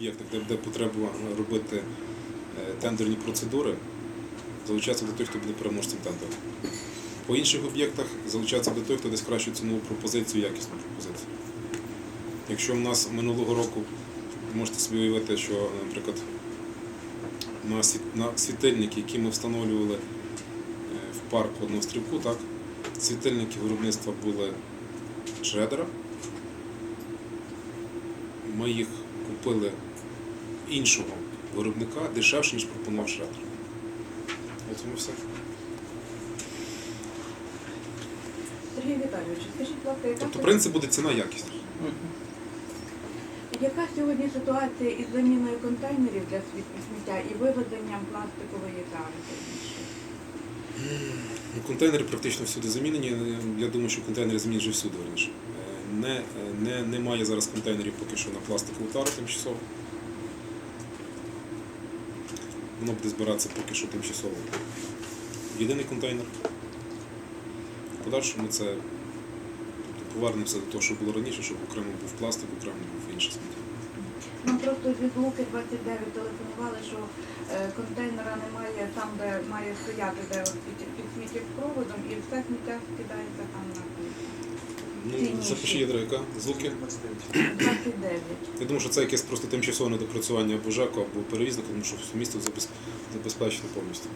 об'єктах, де буде потреба робити е, тендерні процедури, залучатися до тих, хто буде переможцем тендеру. По інших об'єктах залучатися до тих, хто десь кращу цінову пропозицію, якісну пропозицію. Якщо в нас минулого року, ви можете собі уявити, що, наприклад, на, світ- на світильники, які ми встановлювали е, в парку на острівку, так, світильники виробництва були шредера. Ми їх купили іншого виробника дешевше, ніж пропонував шредер. От і все. Сергій Віталійович, скажіть, будь ласка, яка, Тобто принцип буде ціна якість. яка сьогодні ситуація із заміною контейнерів для сміт- сміття і вивезенням пластикової тари? Ну, Контейнери практично всюди замінені. Я думаю, що контейнери замінені вже всюди раніше. Е, Не, не, немає зараз контейнерів поки що на пластикову тару тимчасово. Воно буде збиратися поки що тимчасово. Єдиний контейнер. В подальшому це тобто, повернемося до того, що було раніше, щоб окремо був пластик, окремо був інше сміття. Нам просто від Луки 29 телефонували, що е, контейнера немає там, де має стояти, де під, під сміттєпроводом, і все сміття скидається там. Запиши ядра яка? Звуки. 29. Я думаю, що це якесь просто тимчасове недопрацювання або ЖЕКу, або перевізника, тому що місто забезпечено повністю.